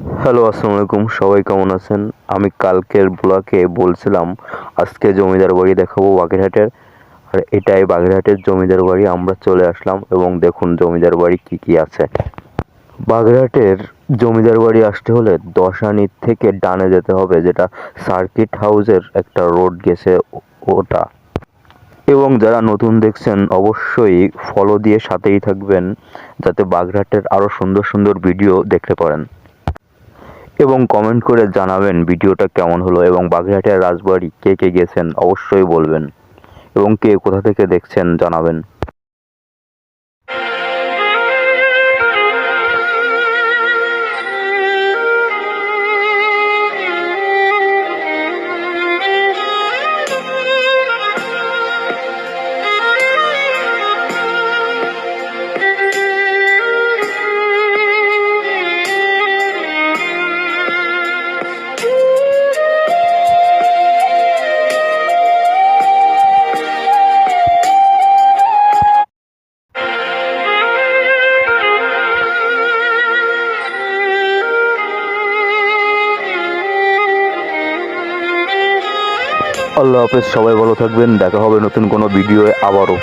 Hello, আসসালামু আলাইকুম। সবাই কেমন আছেন? আমি কালকের ব্লকে বলছিলাম, আজকে জমিদার বাড়ি দেখাবো বাগেরহাটের। আর এটাই বাগেরহাটের জমিদার বাড়ি, আমরা চলে আসলাম এবং দেখুন জমিদার বাড়ি কি কি আছে। বাগেরহাটের জমিদার বাড়ি আসতে হলে দশানি থেকে ডানে যেতে হবে, যেটা সার্কিট হাউসের একটা রোড গেছে ওটা। এবং যারা নতুন দেখছেন, অবশ্যই ফলো দিয়ে সাথেই থাকবেন, যাতে বাগেরহাটের আরও সুন্দর সুন্দর ভিডিও দেখতে পারেন। এবং কমেন্ট করে জানাবেন ভিডিওটা কেমন হলো এবং বাগেরহাটের রাজবাড়ি কে কে গেছেন অবশ্যই বলবেন এবং কে কোথা থেকে দেখছেন জানাবেন। আল্লাহ হাফেজ সবাই ভালো থাকবেন দেখা হবে নতুন কোনো ভিডিও আবারও।